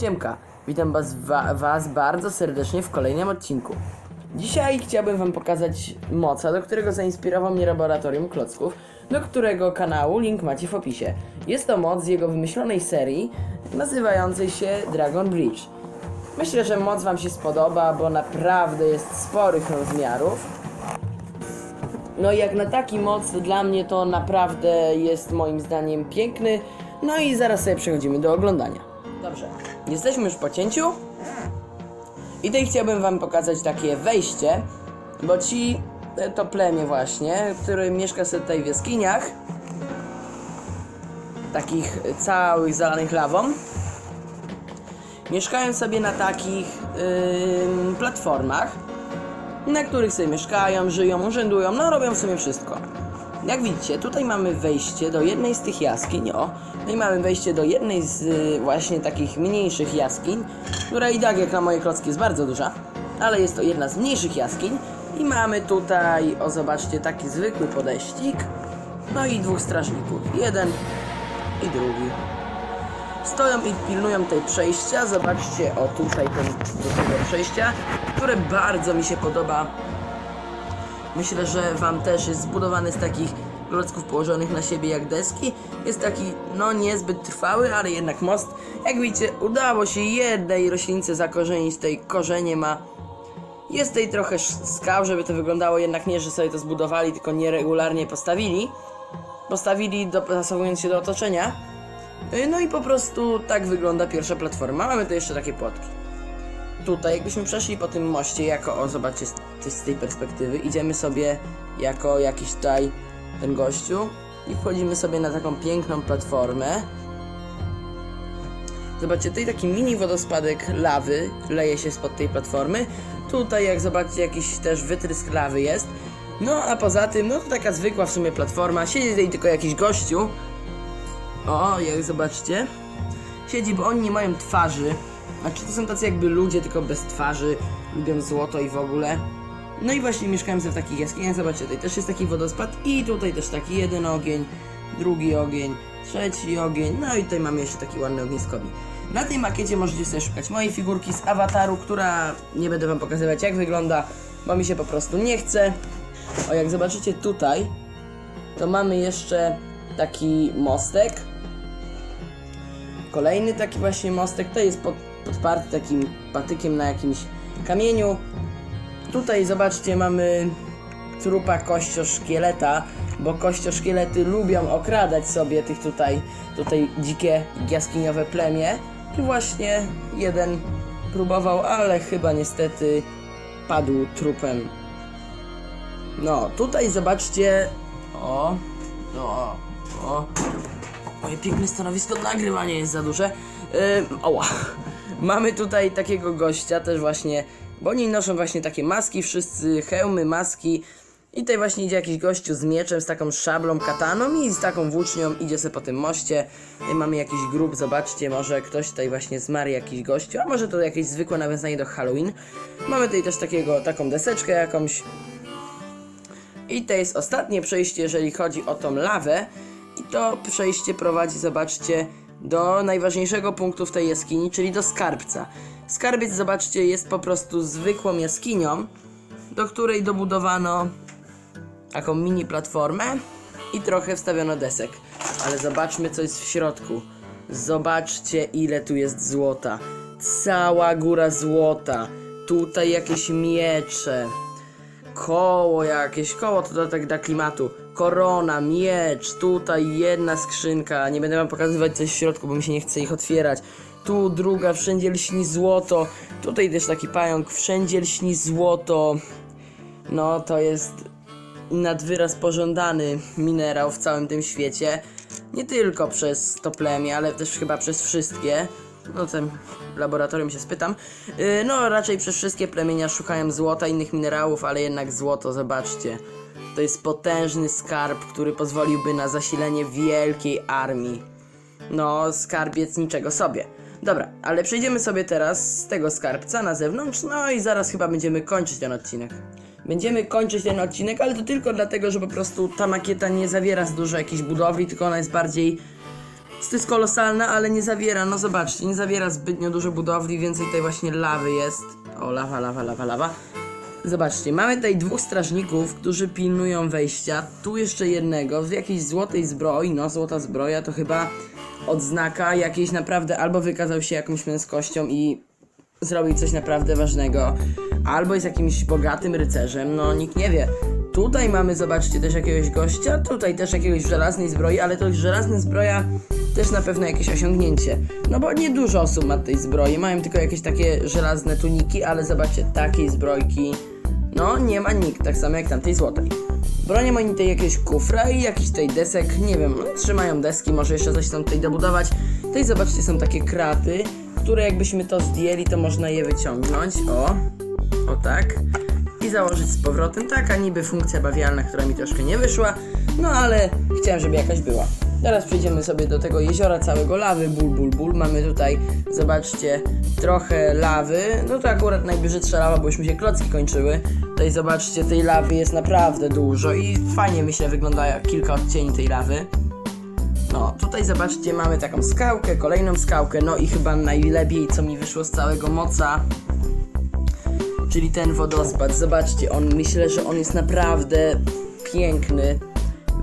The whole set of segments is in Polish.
Siemka, witam was, wa, was bardzo serdecznie w kolejnym odcinku. Dzisiaj chciałbym wam pokazać moca, do którego zainspirował mnie laboratorium klocków, do którego kanału link macie w opisie. Jest to moc z jego wymyślonej serii, nazywającej się Dragon Bridge. Myślę, że moc wam się spodoba, bo naprawdę jest sporych rozmiarów. No i jak na taki moc dla mnie to naprawdę jest moim zdaniem piękny. No i zaraz sobie przechodzimy do oglądania. Dobrze, jesteśmy już po cięciu. I tutaj chciałbym wam pokazać takie wejście, bo ci e, to plemię właśnie, które mieszka sobie tutaj w jaskiniach, takich e, całych zalanych lawą, mieszkają sobie na takich ym, platformach, na których sobie mieszkają, żyją, urzędują, no robią w sumie wszystko. Jak widzicie, tutaj mamy wejście do jednej z tych jaskiń, o, no i mamy wejście do jednej z y, właśnie takich mniejszych jaskiń, która i tak jak na moje klocki jest bardzo duża, ale jest to jedna z mniejszych jaskiń i mamy tutaj, o zobaczcie, taki zwykły podejścik, no i dwóch strażników, jeden i drugi. Stoją i pilnują tej przejścia. Zobaczcie, o tutaj ten, do tego przejścia, które bardzo mi się podoba. Myślę, że Wam też jest zbudowany z takich klocków położonych na siebie jak deski. Jest taki, no niezbyt trwały, ale jednak most. Jak widzicie, udało się jednej roślince zakorzenić, tej korzenie ma. Jest tutaj trochę skał, żeby to wyglądało jednak nie, że sobie to zbudowali, tylko nieregularnie postawili. Postawili dopasowując się do otoczenia. Y, No i po prostu tak wygląda pierwsza platforma. Mamy tu jeszcze takie płotki. Tutaj, jakbyśmy przeszli po tym moście, jako, o zobaczcie, z tej perspektywy, idziemy sobie jako jakiś tutaj ten gościu i wchodzimy sobie na taką piękną platformę. Zobaczcie, tutaj taki mini wodospadek lawy leje się spod tej platformy. Tutaj, jak zobaczycie, jakiś też wytrysk lawy jest. No, a poza tym, no to taka zwykła w sumie platforma. Siedzi tutaj tylko jakiś gościu. O, jak zobaczcie. Siedzi, bo oni nie mają twarzy. Znaczy to są tacy jakby ludzie, tylko bez twarzy. Lubią złoto i w ogóle. No i właśnie mieszkają sobie w takich jaskiniach. Zobaczcie, tutaj też jest taki wodospad i tutaj też taki jeden ogień, drugi ogień, trzeci ogień. No i tutaj mamy jeszcze taki ładny ogniskowi. Na tej makiecie możecie sobie szukać mojej figurki z awataru, która nie będę wam pokazywać jak wygląda, bo mi się po prostu nie chce. O, jak zobaczycie tutaj, to mamy jeszcze taki mostek. Kolejny taki właśnie mostek, to jest pod, podparty takim patykiem na jakimś kamieniu. Tutaj zobaczcie, mamy trupa kościoszkieleta, bo kościoszkielety lubią okradać sobie tych tutaj, tutaj dzikie jaskiniowe plemię. I właśnie jeden próbował, ale chyba niestety padł trupem. No, tutaj zobaczcie. O, o, o. Moje piękne stanowisko do nagrywania jest za duże. Yy, oła. Mamy tutaj takiego gościa też właśnie, bo oni noszą właśnie takie maski, wszyscy hełmy, maski. I tutaj właśnie idzie jakiś gościu z mieczem, z taką szablą, kataną i z taką włócznią idzie sobie po tym moście. Tutaj mamy jakiś grób, zobaczcie, może ktoś tutaj właśnie zmarł, jakiś gościu, a może to jakieś zwykłe nawiązanie do Halloween. Mamy tutaj też takiego, taką deseczkę jakąś, i to jest ostatnie przejście, jeżeli chodzi o tą lawę. I to przejście prowadzi, zobaczcie, do najważniejszego punktu w tej jaskini, czyli do skarbca. Skarbiec, zobaczcie, jest po prostu zwykłą jaskinią, do której dobudowano taką mini platformę i trochę wstawiono desek. Ale zobaczmy, co jest w środku. Zobaczcie, ile tu jest złota. Cała góra złota. Tutaj jakieś miecze koło jakieś, koło to dodatek dla klimatu, korona, miecz, tutaj jedna skrzynka, nie będę wam pokazywać coś w środku, bo mi się nie chce ich otwierać, tu druga, wszędzie lśni złoto, tutaj też taki pająk, wszędzie lśni złoto, no to jest nad wyraz pożądany minerał w całym tym świecie, nie tylko przez to plemię, ale też chyba przez wszystkie, no tym laboratorium się spytam. Yy, no raczej przez wszystkie plemienia szukają złota, innych minerałów, ale jednak złoto, zobaczcie. To jest potężny skarb, który pozwoliłby na zasilenie wielkiej armii. No, skarbiec niczego sobie. Dobra, ale przejdziemy sobie teraz z tego skarbca na zewnątrz, no i zaraz chyba będziemy kończyć ten odcinek. Będziemy kończyć ten odcinek, ale to tylko dlatego, że po prostu ta makieta nie zawiera za dużo jakiejś budowli, tylko ona jest bardziej To jest kolosalna, ale nie zawiera, no zobaczcie, nie zawiera zbytnio dużo budowli, więcej tutaj właśnie lawy jest. O, lawa, lawa, lawa, lawa. Zobaczcie, mamy tutaj dwóch strażników, którzy pilnują wejścia. Tu jeszcze jednego w jakiejś złotej zbroi. No, złota zbroja to chyba odznaka jakiejś naprawdę albo wykazał się jakąś męskością i zrobił coś naprawdę ważnego, albo jest jakimś bogatym rycerzem. No, nikt nie wie. Tutaj mamy, zobaczcie, też jakiegoś gościa, tutaj też jakiegoś w żelaznej zbroi, ale to żelazna zbroja też na pewno jakieś osiągnięcie. No bo nie dużo osób ma tej zbroi, mają tylko jakieś takie żelazne tuniki, ale zobaczcie, takiej zbrojki, no nie ma nikt, tak samo jak tamtej złotej. Bronią oni tutaj jakieś kufra i jakiś tutaj desek, nie wiem, trzymają deski, może jeszcze coś tam tutaj dobudować. Tutaj zobaczcie, są takie kraty, które jakbyśmy to zdjęli, to można je wyciągnąć, o, o tak i założyć z powrotem. Taka niby funkcja bawialna, która mi troszkę nie wyszła, no ale chciałem, żeby jakaś była. Teraz przejdziemy sobie do tego jeziora całego lawy, ból, ból, ból. Mamy tutaj, zobaczcie, trochę lawy. No to akurat najbrzydsza lawa, bo już mi się klocki kończyły. Tutaj zobaczcie, tej lawy jest naprawdę dużo i fajnie myślę wygląda kilka odcieni tej lawy. No, tutaj zobaczcie, mamy taką skałkę, kolejną skałkę, no i chyba najlepiej, co mi wyszło z całego moca, czyli ten wodospad. Zobaczcie, on myślę, że on jest naprawdę piękny.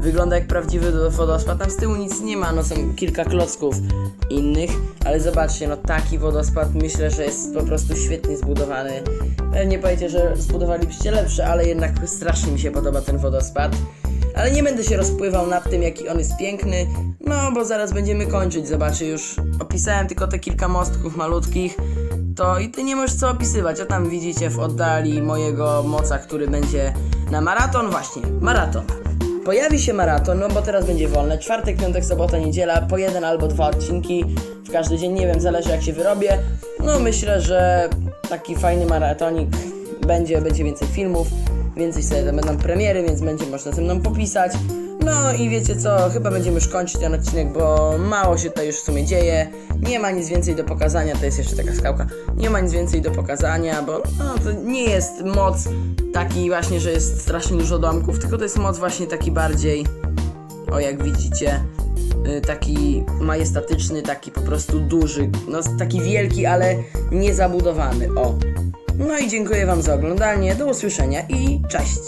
Wygląda jak prawdziwy do- wodospad. Tam z tyłu nic nie ma, no są kilka klocków innych, ale zobaczcie, no taki wodospad myślę, że jest po prostu świetnie zbudowany. Pewnie powiecie, że zbudowalibyście lepsze, ale jednak strasznie mi się podoba ten wodospad. Ale nie będę się rozpływał nad tym, jaki on jest piękny, no bo zaraz będziemy kończyć. Zobaczcie, już opisałem tylko te kilka mostków malutkich. To i ty nie możesz co opisywać, a tam widzicie w oddali mojego moca, który będzie na maraton. Właśnie, maraton. Pojawi się maraton, no bo teraz będzie wolne. Czwartek, piątek, sobota, niedziela, po jeden albo dwa odcinki w każdy dzień, nie wiem, zależy jak się wyrobię. No myślę, że taki fajny maratonik będzie, będzie więcej filmów, więcej sobie będą premiery, więc będzie można ze mną popisać. No i wiecie co, chyba będziemy już kończyć ten odcinek, bo mało się tutaj już w sumie dzieje. Nie ma nic więcej do pokazania, to jest jeszcze taka skałka. Nie ma nic więcej do pokazania, bo no, to nie jest moc taki właśnie, że jest strasznie dużo domków, tylko to jest moc właśnie taki bardziej, o jak widzicie, y, taki majestatyczny, taki po prostu duży, no taki wielki, ale niezabudowany, o. No i dziękuję Wam za oglądanie, do usłyszenia i cześć!